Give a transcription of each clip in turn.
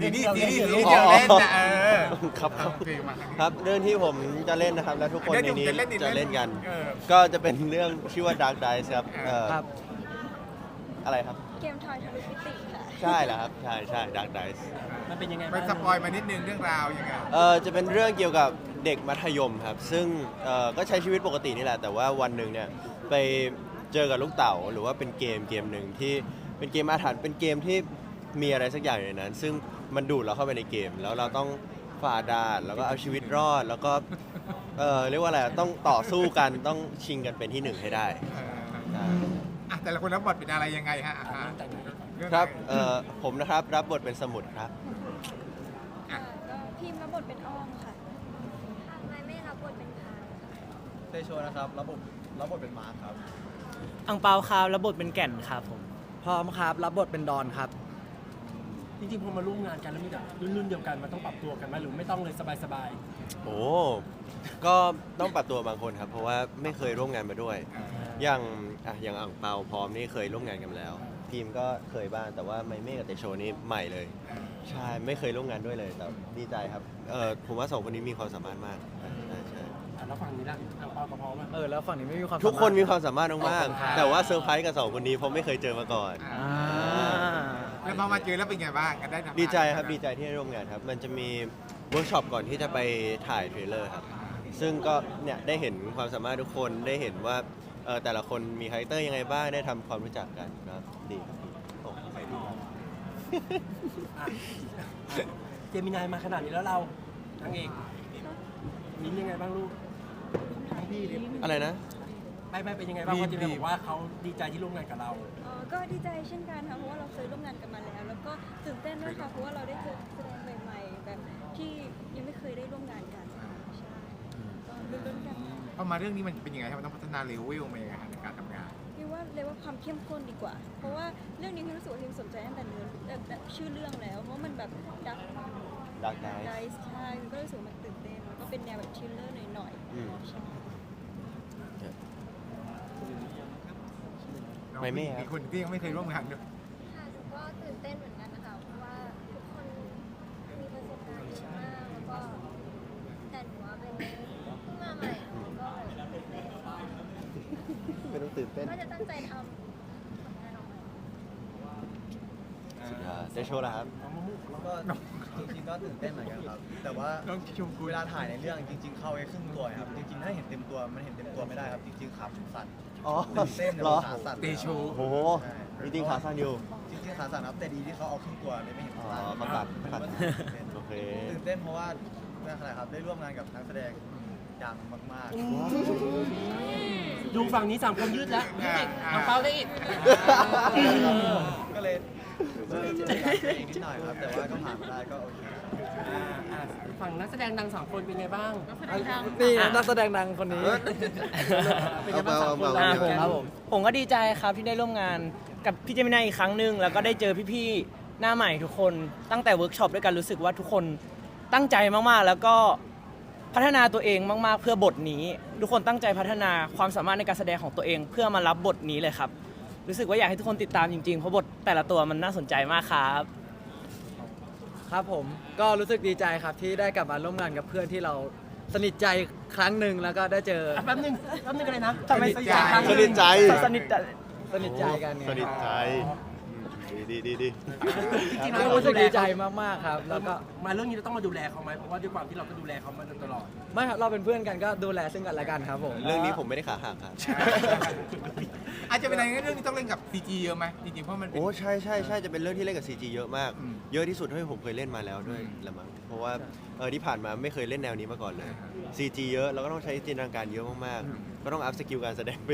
ซีรีส์ซีรีส์ซีรีส์ที่เราเล่นนะเออครับครับ เพลงมา ครับเรื่องที่ผมจะเล่นนะครับ และทุกคนในนี้เดี๋ยวจะเล่นอีกจะเล่นกันเออก็จะเป็นเรื่องชื่อว่า Dark Dice ครับเอ่อครับ อะไรครับ เกมทอยทะลุมิติค่ะ ใช่แล้วครับ ใช่ใช่ Dark Dice มันเป็นยังไงไปบ้างสปอยมานิดนึงเรื่องราวยังไงเอ่อจะเป็นเรื่องเกี่ยวกับเด็กมัธยมครับ ซึ่งเอ่อก็ใช้ชีวิตปกตินี่แหละ แต่ว่าวันหนึ่งเนี่ยไปเจอกับลูกเต๋าหรือว่าเป็นเกมเกมหนึ่งที่เป็นเกมอาถรรพ์เป็นเกมที่มีอะไรสักอย่างอยู่ในนั้น ซึ่ง มันดูดเราเข้าไปในเกม แล้วเราต้องฝ่าด่านแล้วก็เอาชีวิตรอดแล้วก็เออเรียกว่าอะไรอะต้องต่อสู้กันต้องชิงกันเป็นที่หนึ่งให้ได้ เออใช่อะแต่ละคนรับบทเป็นอะไรยังไงฮะอะอะเองครับเอ่อผมนะครับรับบทเป็นสมุดครับ อ่าก็พิมพ์รับบทเป็นอ้อมค่ะทางไมไม่รับบทเป็นพายเตโชนะครับรับบทรับบทเป็นมาร์คครับ อังเปาครับแล้วบทเป็นแก่นครับผม พร้อมครับ รับบทเป็นดอนครับ จริงๆพอมาร่วมงานกันแล้วมีแบบรุ่นๆเดียวกันมันต้องปรับตัวกันไหมหรือไม่ต้องเลยสบายโอ้ก็ต้องปรับตัวบางคนครับ เพราะว่าไม่เคยร่วมงานมาด้วยอย่างอะอย่างอ่างเปาพร้อมนี่เคยร่วมงานกันมาแล้วพีมก็เคยบ้างแต่ว่าไมเม่กับเตโชนี่ใหม่เลย ใช่ไม่เคยร่วมงานด้วยเลยแต่ดีใจครับเออผมว่าสองคนนี้มีความสามารถมากใช่ใช่ใช่ๆอะแล้วฝั่งนี้ล่ะทางเปากับพร้อมอะเออแล้วฝั่งนี้ไม่มีความทุกคนสาารถมีความสามารถมากขอบคุณครับๆแต่ว่าเซอร์ไพรส์กับสองคนนี้ผมไม่เคยเจอมาก่อน อะอ่า แล้วพอมาเจอแล้วเป็นไงบ้างกันได้ทำงานดีใจครับดีใจที่ได้ร่วมงานครับ มันจะมีเวิร์กช็อปก่อนที่จะไปถ่ายเทรลเลอร์ครับ ซึ่งก็เนี่ยได้เห็นความสามารถทุกคนได้เห็นว่าเอ่อแต่ละคนมีคาแรคเตอร์ยังไงบ้างได้ทำความรู้จักกันครับดีครับดีโอ้เจมินายมาขนาดนี้แล้วเราทั้งเอกมิ้นยังไงบ้างลูกทั้งพี่เลยอะไรนะ ไม่ไม่เป็นยังไงบ้างเพราะเจมินายบอกว่าเขาดีใจที่ร่วมงานกับเราอ๋อ ก็ดีใจเช่นกันค่ะเพราะว่าเราเคยร่วมงานกันมาแล้ว แล้วก็ตื่นเต้นด้วยค่ะเพราะว่าเราได้เจอแสดงใหม่ ๆ แบบที่ยังไม่เคยได้ร่วมงานกันใช่ก็ลุ้นๆกันค่ะพอมาเรื่องนี้มันเป็นยังไงครับมันต้องพัฒนาเลเวลมายังไงฮะในการทำงาน พี่ว่าเรียกว่าความเข้มข้นดีกว่า เพราะว่าเรื่องนี้พี่รู้สึกว่าพี่สนใจตั้งแต่เนื้อเอ่อแบบชื่อเรื่องแล้วเพราะมันแบบดัก Dark Dice ไดส์ใช่มันก็รู้สึกว่ามันตื่นเต้นแล้วก็เป็นแนวแบบทริลเลอร์หน่อยอืม ๆใช่ ไม่ไม่ครับ มีคนที่ยังไม่เคยร่วมงานด้วยค่ะหนูก็ตื่นเต้นเหมือนกันนะคะ เพราะว่าทุกคนมีประสบการณ์เยอะมาก แล้วก็แต่หนูว่าเป็นเพิ่งมาใหม่หนูก็ตื่นเต้นไม่ต้องตื่นเต้นก็จะตั้งใจทำผลงานออกมา สุดยอดได้โชว์แล้วครับ ก็ จริงๆก็ตื่นเต้นเหมือนกันครับ แต่ว่าน้องชมพูเวลาถ่ายในเรื่องจริง ๆ เข้าไปครึ่งตัวครับ จริงๆถ้าเห็นเต็มตัวมันเห็นเต็มตัวไม่ได้ครับ จริงๆขาผมสั่นอ๋อตื่นเต้นเหรอขาสั่นเตโชโอ้โหจริงๆขาสั้นอยู่จริงๆขาสั่นครับแต่ดีที่เขาเอาครึ่งตัวเลยไม่เห็นอ๋อขาเขาตัดตัดตื่นโอเคเต้นเพราะว่านั่นแหละครับได้ร่วมงานกับนักแสดงดังมากดูฝั่งนี้สามคนยืดแล้วยืดอีกอังเปาได้อีก ๆ ก็เลย ก็เลยเจ็บใจตัวเองนิดหน่อยครับ แต่ว่าก็ผ่านมาได้ก็โอเค อ่าอ่าฝั่งนักแสดงดังสองคนเป็นไงบ้าง นี่นักแสดงดังคนนี้ เป็นไงบ้างสามคนเอาเราเปล่าเหมือนกันครับผมผมก็ดีใจครับที่ได้ร่วมงานกับพี่เจมินายอีกครั้งหนึ่งแล้วก็ได้เจอพี่ๆหน้าใหม่ทุกคนตั้งแต่เวิร์กช็อปด้วยกันรู้สึกว่าทุกคนตั้งใจมากๆ แล้วก็พัฒนาตัวเองมากๆ เพื่อบทนี้ ทุกคนตั้งใจพัฒนาความสามารถในการแสดงของตัวเอง เพื่อมารับบทนี้เลยครับ รู้สึกว่าอยากให้ทุกคนติดตามจริงๆ เพราะบทแต่ละตัวมันน่าสนใจมากครับ ครับผมก็รู้สึกดีใจครับที่ได้กลับมาร่วมงานกับเพื่อนที่เราสนิทใจครั้งหนึ่งแล้วก็ได้เจออะแป๊บนึงแป๊บนึงกันเลยนะทำไมสยามสนิทใจ สนิทใจสนิทใจกันไงสนิทใจดี ดีดีดีจริงๆก็แล้วรู้สึกดีใจมากๆครับ แล้วก็มาเรื่องนี้เราต้องมาดูแลเขาไหมเพราะว่าด้วยความที่เราก็ดูแลเขามาโดยตลอด ไม่ครับเราเป็นเพื่อนกันก็ดูแลซึ่งกันและกันครับผมเรื่องนี้ผมไม่ได้ขาหักครับอาจจะเป็นอะไรงั้นเรื่องนี้ต้องเล่นกับซีจีเยอะไหมจริงๆเพราะมันเป็น โอ้ใช่ใช่ใช่จะเป็นเรื่องที่เล่นกับ CG เยอะมาก อืมเยอะที่สุดเท่าที่ผมเคยเล่นมาแล้วด้วยอืม ละมั้งเพราะว่าเออที่ผ่านมาไม่เคยเล่นแนวนี้มาก่อนเลย CG เยอะแล้วก็ต้องใช้จินตนาการเยอะมากอืมๆก็ต้องอัพสกิลการแสดงไป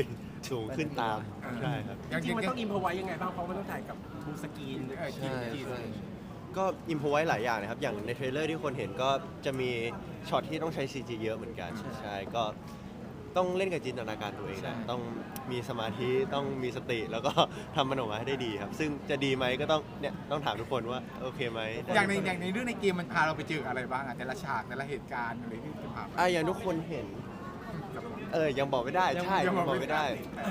สูงขึ้นตามใช่ครับ จริงๆมันต้องอินพอไว้ยังไงบ้างเพราะมันต้องถ่ายกับบูสกรีนเออจีใช่จีใช่ก็อิมพอไว้หลายอย่างนะครับ อย่างในเทรลเลอร์ที่คนเห็นก็จะมีช็อตที่ต้องใช้ CG เยอะเหมือนกัน ใช่ก็ต้องเล่นกับจินตนาการตัวเองแหละต้องมีสมาธิต้องมีสติ แล้วก็ทำมันออกมาให้ได้ดีครับ ซึ่งจะดีไหมก็ต้องเนี่ยต้องถามทุกคนว่าโอเคไหมอย่างในอย่างในเรื่องในเกมมันพาเราไปเจออะไรบ้างอะแต่ละฉากแต่ละเหตุการณ์อะไรที่จะพาไปอะอย่างทุกคนเห็น สปอยเออยังบอกไม่ได้ใช่ยัยังงบบออกกไม่ไม่ได้ได้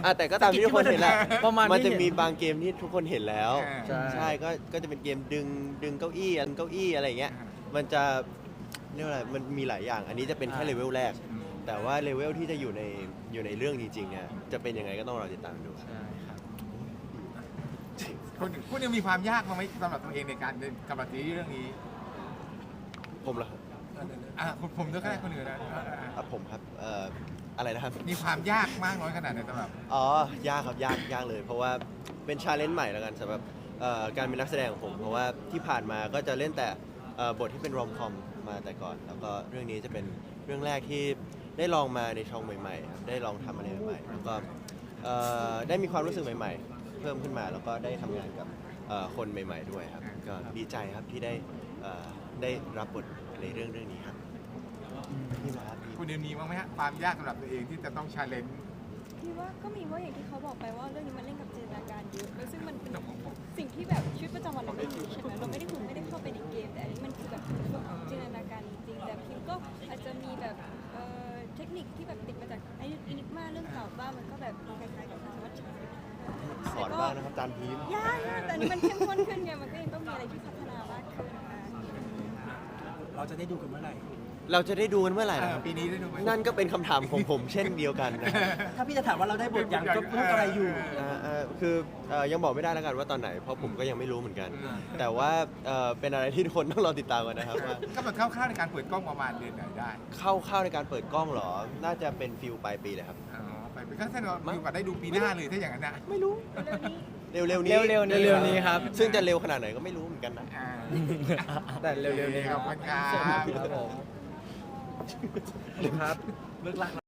อะแต่ก็ตามที่ทุกคนเห็นแหละประมาณมันที่จะเห็นมีบางเกมที่ทุกคนเห็นแล้ว ใช่ ใช่ก็ก็จะเป็นเกมดึงดึงเก้าอี้อันเก้าอี้อะไรอย่างเงี้ยมันจะเรียกว่าอะไรมันมีหลายอย่าง อันนี้จะเป็นแค่เลเวลแรก อืม แต่ว่าเลเวลที่จะอยู่ในอยู่ในเรื่องจริงๆเนี่ยจะเป็นยังไงก็ต้องรอติดตามดูครับ ใช่ครับคุณคุณยังมีความยากมั้างไหมสำหรับตัวเองในการเดินกับซีรีส์เรื่องนี้ผมเหรอครับอะผมผมด้วยก็ได้คนอื่นนะอะอะอะอะผมครับเอ่อ อะไรนะครับ มีความยากมากน้อยขนาดไหนสำหรับ อ๋อ ยากครับยากยากเลย เพราะว่าเป็นชาเลนจ์ใหม่แล้วกันสำหรับเอ่อการเป็นนักแสดงของผม เพราะว่าที่ผ่านมาก็จะเล่นแต่เอ่อบทที่เป็นรอมคอมมาแต่ก่อน แล้วก็เรื่องนี้จะเป็นเรื่องแรกที่ได้ลองมาในช่องใหม่ๆครับได้ลองทำอะไรใหม่ๆแล้วก็เอ่อได้มีความรู้สึกใหม่ ๆ เพิ่มขึ้นมาแล้วก็ได้ทำงานกับเอ่อคนใหม่ ๆ ด้วยครับก็ดีใจครับที่ได้เอ่อได้รับบทในเรื่องเรื่องนี้ครับนี่แหละ ครับคุณเดียวมีบ้างไหมฮะความยากสำหรับตัวเองที่จะต้องชาเลนจ์พี่ว่าก็มีว่าอย่างที่เขาบอกไปว่าเรื่องนี้มันเล่นกับจินตนาการเยอะแล้วซึ่งมันเป็นสิ่งที่แบบชีวิตประจำวันเราไม่มีใช่ไหมเราไม่ได้คุณไม่ได้เข้าไปในเกม แต่อันนี้มันคือแบบจินตนาการจริงๆแต่พิมก็อาจจะมีแบบเอ่อเทคนิคที่แบบติดมาจากไอ้อินิกมาเรื่องเก่าบ้างมันก็แบบคล้ายๆกับธรรมชาติสอนบ้างนะครับจานพีมยากยากแต่อันนี้มันเข้มข้นขึ้นไงมันก็ยังต้องมีอะไรที่พัฒนามากขึ้นนะคะเราจะได้ดูกันเมื่อไหร่ เราจะได้ดูกันเมื่อไหร่เอนะอครับปีนี้ได้ดูไหมนั่นก็เป็นคำถามของผม เช่นเดียวกันนะครับถ้าพี่จะถามว่าเราได้บทยังก็พูดอะไรอยู่อ่าอ่าคือเอ่อยังบอกไม่ได้แล้วกันว่าตอนไหน เพราะผมก็ยังไม่รู้เหมือนกันอืมแต่ว่าเอ่อเป็นอะไรที่ทุกคนต้องรอติดตามกันนะครับว่าก็มันคร่าวๆในการเปิดกล้องประมาณเดือนไหนได้เข้าเข้าในการเปิดกล้องเหรอ น่าจะเป็นฟิลปลายปีเลยครับ อ๋อไปเป็นก็แสดงว่ามีโอกาสได้ดูปีหน้าเลยถ้าอย่างนั้นนะไม่รู้เร็วๆนี้เร็วๆนี้เร็วๆนี้เร็วๆนี้ครับ ซึ่งจะเร็วขนาดไหนก็ไม่รู้เหมือนกันนะ อ่าแต่เร็วๆนี้ครับ ขอบคุณครับ ครับผม ครับเลิกลัก